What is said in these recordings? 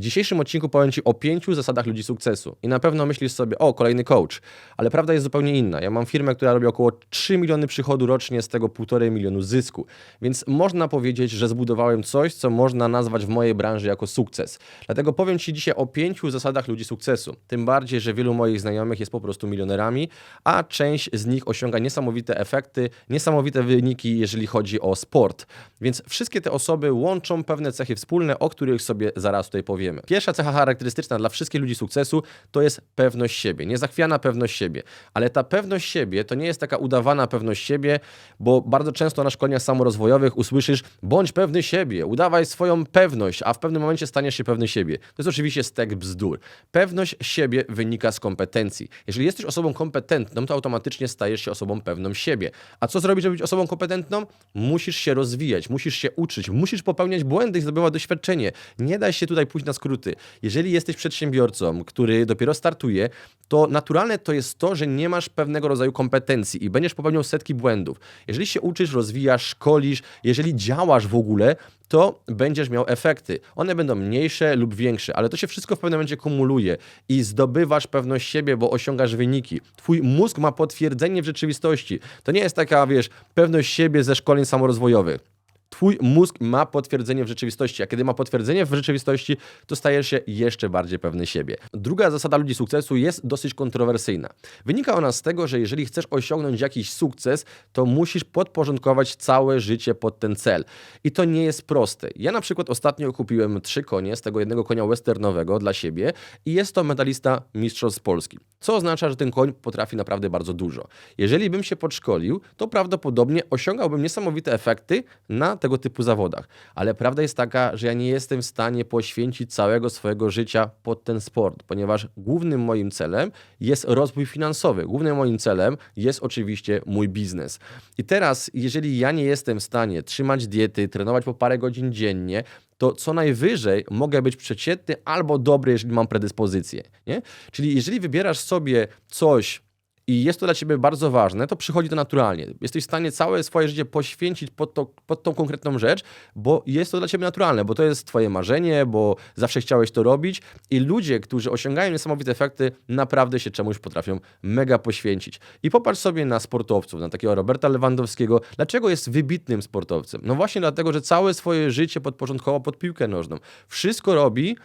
W dzisiejszym odcinku powiem Ci o pięciu zasadach ludzi sukcesu. I na pewno myślisz sobie, o, kolejny coach. Ale prawda jest zupełnie inna. Ja mam firmę, która robi około 3 miliony przychodu rocznie, z tego 1,5 milionu zysku. Więc można powiedzieć, że zbudowałem coś, co można nazwać w mojej branży jako sukces. Dlatego powiem Ci dzisiaj o pięciu zasadach ludzi sukcesu. Tym bardziej, że wielu moich znajomych jest po prostu milionerami, a część z nich osiąga niesamowite efekty, niesamowite wyniki, jeżeli chodzi o sport. Więc wszystkie te osoby łączą pewne cechy wspólne, o których sobie zaraz tutaj powiemy. Pierwsza cecha charakterystyczna dla wszystkich ludzi sukcesu to jest pewność siebie, niezachwiana pewność siebie. Ale ta pewność siebie to nie jest taka udawana pewność siebie, bo bardzo często na szkoleniach samorozwojowych usłyszysz bądź pewny siebie, udawaj swoją pewność, a w pewnym momencie staniesz się pewny siebie. To jest oczywiście stek bzdur. Pewność siebie wynika z kompetencji. Jeżeli jesteś osobą kompetentną, to automatycznie stajesz się osobą pewną siebie. A co zrobić, żeby być osobą kompetentną? Musisz się rozwijać, musisz się uczyć, musisz popełniać błędy i zdobywać doświadczenie. Nie daj się tutaj pójść na skróty. Jeżeli jesteś przedsiębiorcą, który dopiero startuje, to naturalne to jest to, że nie masz pewnego rodzaju kompetencji i będziesz popełniał setki błędów. Jeżeli się uczysz, rozwijasz, szkolisz, jeżeli działasz w ogóle, to będziesz miał efekty. One będą mniejsze lub większe, ale to się wszystko w pewnym momencie kumuluje i zdobywasz pewność siebie, bo osiągasz wyniki. Twój mózg ma potwierdzenie w rzeczywistości. To nie jest taka, wiesz, pewność siebie ze szkoleń samorozwojowych. Twój mózg ma potwierdzenie w rzeczywistości, a kiedy ma potwierdzenie w rzeczywistości, to stajesz się jeszcze bardziej pewny siebie. Druga zasada ludzi sukcesu jest dosyć kontrowersyjna. Wynika ona z tego, że jeżeli chcesz osiągnąć jakiś sukces, to musisz podporządkować całe życie pod ten cel. I to nie jest proste. Ja na przykład ostatnio kupiłem trzy konie, z tego jednego konia westernowego dla siebie i jest to medalista Mistrzostw Polski. Co oznacza, że ten koń potrafi naprawdę bardzo dużo. Jeżeli bym się podszkolił, to prawdopodobnie osiągałbym niesamowite efekty na tego typu zawodach. Ale prawda jest taka, że ja nie jestem w stanie poświęcić całego swojego życia pod ten sport, ponieważ głównym moim celem jest rozwój finansowy. Głównym moim celem jest oczywiście mój biznes. I teraz, jeżeli ja nie jestem w stanie trzymać diety, trenować po parę godzin dziennie, to co najwyżej mogę być przeciętny albo dobry, jeżeli mam predyspozycję. Nie? Czyli jeżeli wybierasz sobie coś, i jest to dla ciebie bardzo ważne, to przychodzi to naturalnie. Jesteś w stanie całe swoje życie poświęcić pod, to, pod tą konkretną rzecz, bo jest to dla ciebie naturalne, bo to jest twoje marzenie, bo zawsze chciałeś to robić i ludzie, którzy osiągają niesamowite efekty, naprawdę się czemuś potrafią mega poświęcić. I popatrz sobie na sportowców, na takiego Roberta Lewandowskiego. Dlaczego jest wybitnym sportowcem? No właśnie dlatego, że całe swoje życie podporządkował pod piłkę nożną. Wszystko robi,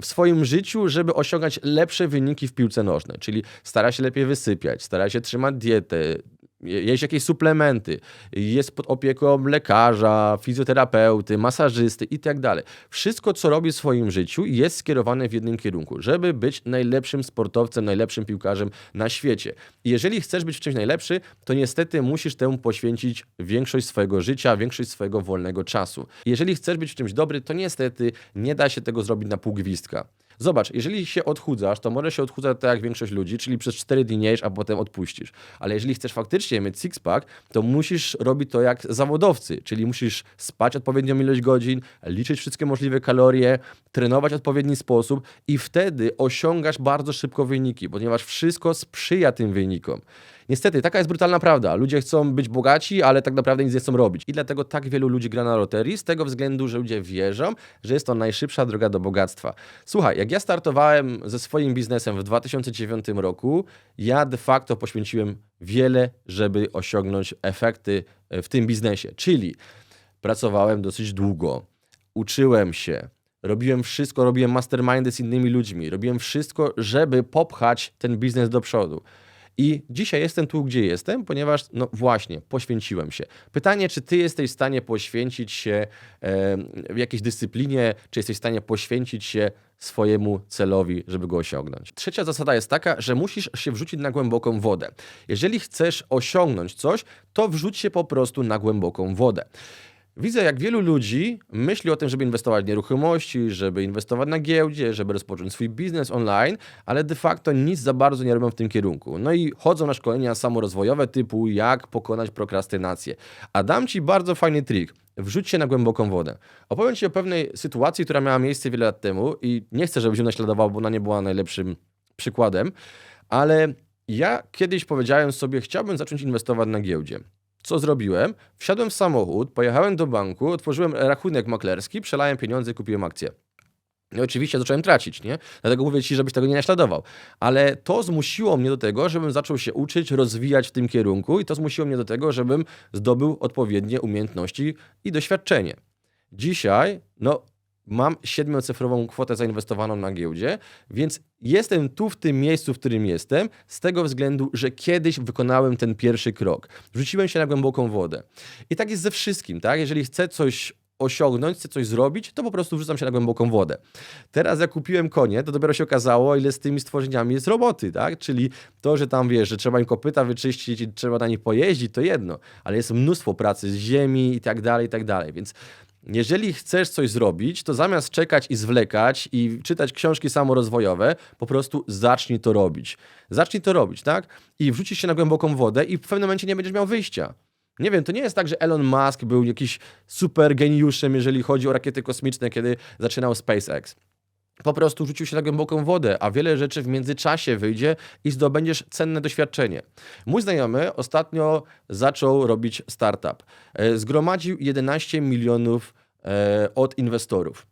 w swoim życiu, żeby osiągać lepsze wyniki w piłce nożnej. Czyli stara się lepiej wysypiać, stara się trzymać dietę, jeść jakieś suplementy, jest pod opieką lekarza, fizjoterapeuty, masażysty i tak dalej. Wszystko, co robi w swoim życiu, jest skierowane w jednym kierunku, żeby być najlepszym sportowcem, najlepszym piłkarzem na świecie. Jeżeli chcesz być w czymś najlepszy, to niestety musisz temu poświęcić większość swojego życia, większość swojego wolnego czasu. Jeżeli chcesz być w czymś dobry, to niestety nie da się tego zrobić na pół gwizdka. Zobacz, jeżeli się odchudzasz, to może się odchudzać tak jak większość ludzi, czyli przez 4 dni jesz, a potem odpuścisz. Ale jeżeli chcesz faktycznie mieć six-pack, to musisz robić to jak zawodowcy, czyli musisz spać odpowiednią ilość godzin, liczyć wszystkie możliwe kalorie, trenować w odpowiedni sposób i wtedy osiągasz bardzo szybko wyniki, ponieważ wszystko sprzyja tym wynikom. Niestety, taka jest brutalna prawda. Ludzie chcą być bogaci, ale tak naprawdę nic nie chcą robić. I dlatego tak wielu ludzi gra na loterii, z tego względu, że ludzie wierzą, że jest to najszybsza droga do bogactwa. Słuchaj, jak ja startowałem ze swoim biznesem w 2009 roku, ja de facto poświęciłem wiele, żeby osiągnąć efekty w tym biznesie. Czyli pracowałem dosyć długo, uczyłem się, Robiłem wszystko, robiłem mastermindy z innymi ludźmi, robiłem wszystko, żeby popchać ten biznes do przodu. I dzisiaj jestem tu, gdzie jestem, ponieważ, no właśnie, poświęciłem się. Pytanie, czy ty jesteś w stanie poświęcić się e, w jakiejś dyscyplinie, czy jesteś w stanie poświęcić się swojemu celowi, żeby go osiągnąć. Trzecia zasada jest taka, że musisz się wrzucić na głęboką wodę. Jeżeli chcesz osiągnąć coś, to wrzuć się po prostu na głęboką wodę. Widzę, jak wielu ludzi myśli o tym, żeby inwestować w nieruchomości, żeby inwestować na giełdzie, żeby rozpocząć swój biznes online, ale de facto nic za bardzo nie robią w tym kierunku. No i chodzą na szkolenia samorozwojowe typu jak pokonać prokrastynację. A dam Ci bardzo fajny trik. Wrzuć się na głęboką wodę. Opowiem Ci o pewnej sytuacji, która miała miejsce wiele lat temu i nie chcę, żebyś ją naśladował, bo ona nie była najlepszym przykładem, ale ja kiedyś powiedziałem sobie, chciałbym zacząć inwestować na giełdzie. Co zrobiłem? Wsiadłem w samochód, pojechałem do banku, otworzyłem rachunek maklerski, przelałem pieniądze kupiłem akcję. I oczywiście zacząłem tracić, nie? Dlatego mówię ci, żebyś tego nie naśladował. Ale to zmusiło mnie do tego, żebym zaczął się uczyć, rozwijać w tym kierunku i to zmusiło mnie do tego, żebym zdobył odpowiednie umiejętności i doświadczenie. Dzisiaj, no, mam siedmiocyfrową kwotę zainwestowaną na giełdzie, więc jestem tu w tym miejscu, w którym jestem, z tego względu, że kiedyś wykonałem ten pierwszy krok. Wrzuciłem się na głęboką wodę. I tak jest ze wszystkim, tak? Jeżeli chcę coś osiągnąć, chcę coś zrobić, to po prostu wrzucam się na głęboką wodę. Teraz jak kupiłem konie, to dopiero się okazało, ile z tymi stworzeniami jest roboty, tak? Czyli to, że tam wiesz, że trzeba im kopyta wyczyścić i trzeba na nich pojeździć, to jedno, ale jest mnóstwo pracy z ziemi i tak dalej, i tak dalej, więc jeżeli chcesz coś zrobić, to zamiast czekać i zwlekać i czytać książki samorozwojowe, po prostu zacznij to robić. Zacznij to robić, tak? I wrzucisz się na głęboką wodę i w pewnym momencie nie będziesz miał wyjścia. Nie wiem, to nie jest tak, że Elon Musk był jakiś super geniuszem, jeżeli chodzi o rakiety kosmiczne, kiedy zaczynał SpaceX. Po prostu rzucił się na głęboką wodę, a wiele rzeczy w międzyczasie wyjdzie i zdobędziesz cenne doświadczenie. Mój znajomy ostatnio zaczął robić startup. E, zgromadził 11 milionów e, od inwestorów.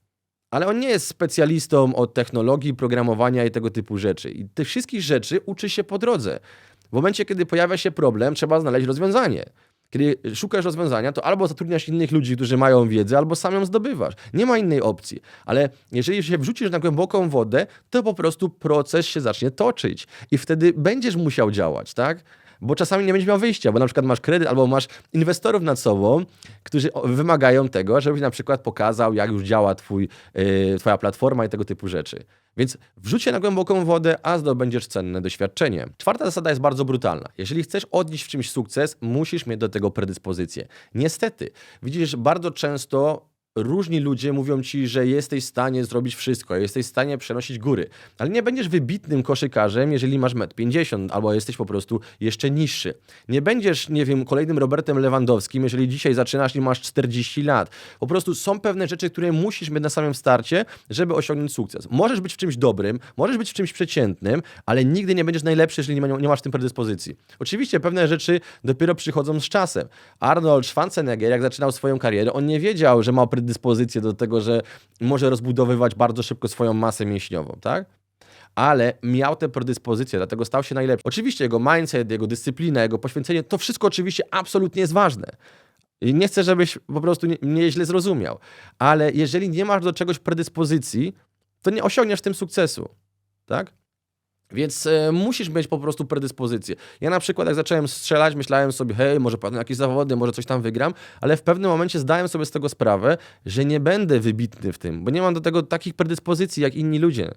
Ale on nie jest specjalistą od technologii, programowania i tego typu rzeczy. I tych wszystkich rzeczy uczy się po drodze. W momencie, kiedy pojawia się problem, trzeba znaleźć rozwiązanie. Kiedy szukasz rozwiązania, to albo zatrudniasz innych ludzi, którzy mają wiedzę, albo sam ją zdobywasz. Nie ma innej opcji. Ale jeżeli się wrzucisz na głęboką wodę, to po prostu proces się zacznie toczyć i wtedy będziesz musiał działać, tak? bo czasami nie będziesz miał wyjścia, bo na przykład masz kredyt albo masz inwestorów nad sobą, którzy wymagają tego, żebyś na przykład pokazał, jak już działa twój, yy, twoja platforma i tego typu rzeczy. Więc wrzuć na głęboką wodę, a zdobędziesz cenne doświadczenie. Czwarta zasada jest bardzo brutalna. Jeżeli chcesz odnieść w czymś sukces, musisz mieć do tego predyspozycję. Niestety, widzisz, bardzo często różni ludzie mówią ci, że jesteś w stanie zrobić wszystko, jesteś w stanie przenosić góry, ale nie będziesz wybitnym koszykarzem, jeżeli masz 1,50 m albo jesteś po prostu jeszcze niższy. Nie będziesz, nie wiem, kolejnym Robertem Lewandowskim, jeżeli dzisiaj zaczynasz i masz 40 lat. Po prostu są pewne rzeczy, które musisz mieć na samym starcie, żeby osiągnąć sukces. Możesz być w czymś dobrym, możesz być w czymś przeciętnym, ale nigdy nie będziesz najlepszy, jeżeli nie masz w tym predyspozycji. Oczywiście pewne rzeczy dopiero przychodzą z czasem. Arnold Schwarzenegger, jak zaczynał swoją karierę, on nie wiedział, że ma predyspozycję predyspozycję do tego, że może rozbudowywać bardzo szybko swoją masę mięśniową, tak? ale miał tę predyspozycję, dlatego stał się najlepszy. Oczywiście jego mindset, jego dyscyplina, jego poświęcenie, to wszystko oczywiście absolutnie jest ważne. I nie chcę, żebyś po prostu mnie źle zrozumiał, ale jeżeli nie masz do czegoś predyspozycji, to nie osiągniesz tym sukcesu, tak? Więc e, musisz mieć po prostu predyspozycję. Ja na przykład jak zacząłem strzelać, myślałem sobie, hej, może padną jakieś zawody, może coś tam wygram, ale w pewnym momencie zdałem sobie z tego sprawę, że nie będę wybitny w tym, bo nie mam do tego takich predyspozycji jak inni ludzie.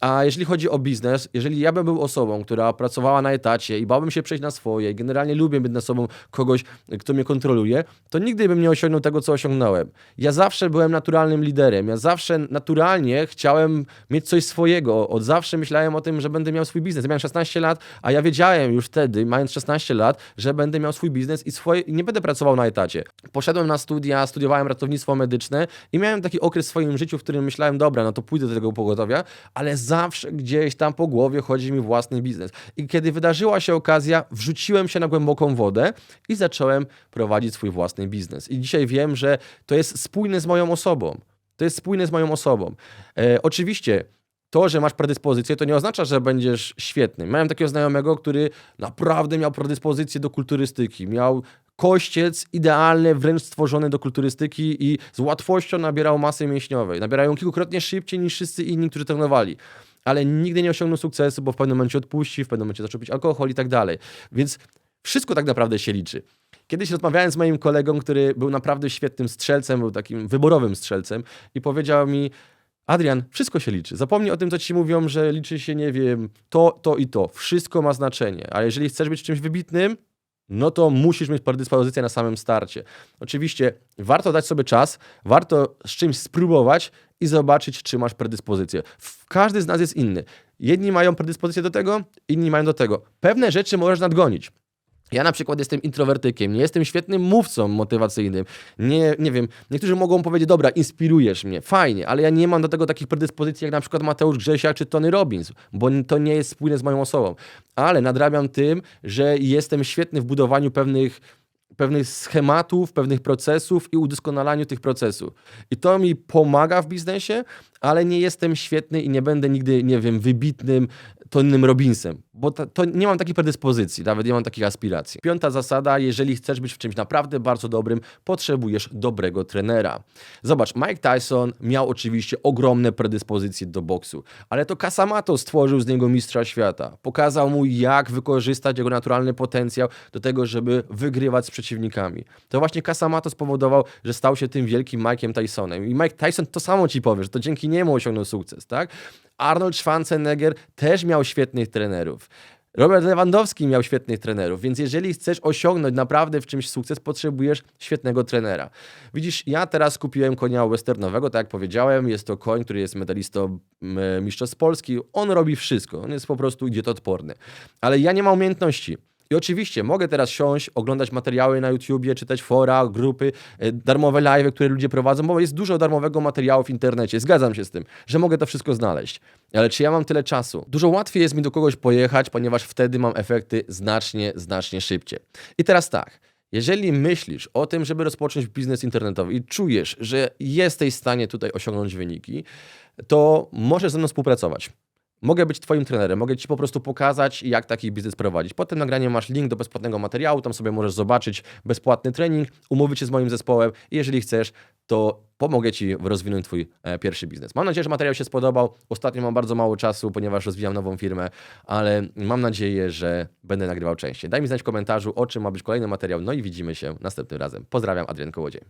A jeżeli chodzi o biznes, jeżeli ja bym był osobą, która pracowała na etacie i bałbym się przejść na swoje i generalnie lubię być na sobą kogoś, kto mnie kontroluje, to nigdy bym nie osiągnął tego, co osiągnąłem. Ja zawsze byłem naturalnym liderem. Ja zawsze naturalnie chciałem mieć coś swojego. Od zawsze myślałem o tym, że będę miał swój biznes. Ja miałem 16 lat, a ja wiedziałem już wtedy, mając 16 lat, że będę miał swój biznes i swoje, nie będę pracował na etacie. Poszedłem na studia, studiowałem ratownictwo medyczne i miałem taki okres w swoim życiu, w którym myślałem, dobra, no to pójdę do tego pogotowia, ale zawsze gdzieś tam po głowie chodzi mi własny biznes. I kiedy wydarzyła się okazja, wrzuciłem się na głęboką wodę i zacząłem prowadzić swój własny biznes. I dzisiaj wiem, że to jest spójne z moją osobą. To jest spójne z moją osobą. E, oczywiście to, że masz predyspozycję, to nie oznacza, że będziesz świetny. Miałem takiego znajomego, który naprawdę miał predyspozycję do kulturystyki. Miał kościec idealny, wręcz stworzony do kulturystyki i z łatwością nabierał masy mięśniowej. Nabierają kilkukrotnie szybciej niż wszyscy inni, którzy trenowali. Ale nigdy nie osiągnął sukcesu, bo w pewnym momencie odpuści, w pewnym momencie zaczął pić alkohol i tak dalej. Więc wszystko tak naprawdę się liczy. Kiedyś rozmawiałem z moim kolegą, który był naprawdę świetnym strzelcem, był takim wyborowym strzelcem i powiedział mi, Adrian, wszystko się liczy. Zapomnij o tym, co ci mówią, że liczy się, nie wiem, to, to i to. Wszystko ma znaczenie. A jeżeli chcesz być czymś wybitnym, no to musisz mieć predyspozycję na samym starcie. Oczywiście warto dać sobie czas, warto z czymś spróbować i zobaczyć, czy masz predyspozycję. Każdy z nas jest inny. Jedni mają predyspozycję do tego, inni mają do tego. Pewne rzeczy możesz nadgonić. Ja na przykład jestem introwertykiem, nie jestem świetnym mówcą motywacyjnym. Nie, nie wiem, niektórzy mogą powiedzieć, dobra, inspirujesz mnie, fajnie, ale ja nie mam do tego takich predyspozycji jak na przykład Mateusz Grzesiak czy Tony Robbins, bo to nie jest spójne z moją osobą. Ale nadrabiam tym, że jestem świetny w budowaniu pewnych pewnych schematów, pewnych procesów i udoskonalaniu tych procesów. I to mi pomaga w biznesie, ale nie jestem świetny i nie będę nigdy, nie wiem, wybitnym Tonnym Robinsem, bo to, to nie mam takiej predyspozycji, nawet nie mam takich aspiracji. Piąta zasada, jeżeli chcesz być w czymś naprawdę bardzo dobrym, potrzebujesz dobrego trenera. Zobacz, Mike Tyson miał oczywiście ogromne predyspozycje do boksu, ale to Kasamato stworzył z niego mistrza świata. Pokazał mu, jak wykorzystać jego naturalny potencjał do tego, żeby wygrywać z przeciwnikami. To właśnie Kasamato spowodował, że stał się tym wielkim Mike'iem Tysonem. I Mike Tyson to samo ci powie, że to dzięki niemu osiągnął sukces, tak? Arnold Schwarzenegger też miał świetnych trenerów. Robert Lewandowski miał świetnych trenerów, więc jeżeli chcesz osiągnąć naprawdę w czymś sukces, potrzebujesz świetnego trenera. Widzisz, ja teraz kupiłem konia westernowego, tak jak powiedziałem, jest to koń, który jest medalistą mistrzostw Polski. On robi wszystko, on jest po prostu idiotodporny. Ale ja nie mam umiejętności. I oczywiście mogę teraz siąść, oglądać materiały na YouTubie, czytać fora, grupy, e, darmowe live, które ludzie prowadzą, bo jest dużo darmowego materiału w internecie. Zgadzam się z tym, że mogę to wszystko znaleźć. Ale czy ja mam tyle czasu? Dużo łatwiej jest mi do kogoś pojechać, ponieważ wtedy mam efekty znacznie, znacznie szybciej. I teraz tak. Jeżeli myślisz o tym, żeby rozpocząć biznes internetowy i czujesz, że jesteś w stanie tutaj osiągnąć wyniki, to możesz ze mną współpracować. Mogę być Twoim trenerem, mogę Ci po prostu pokazać, jak taki biznes prowadzić. Potem nagranie masz link do bezpłatnego materiału, tam sobie możesz zobaczyć bezpłatny trening, umówić się z moim zespołem i jeżeli chcesz, to pomogę Ci rozwinąć Twój e, pierwszy biznes. Mam nadzieję, że materiał się spodobał. Ostatnio mam bardzo mało czasu, ponieważ rozwijam nową firmę, ale mam nadzieję, że będę nagrywał częściej. Daj mi znać w komentarzu, o czym ma być kolejny materiał, no i widzimy się następnym razem. Pozdrawiam, Adrian Kołodziej.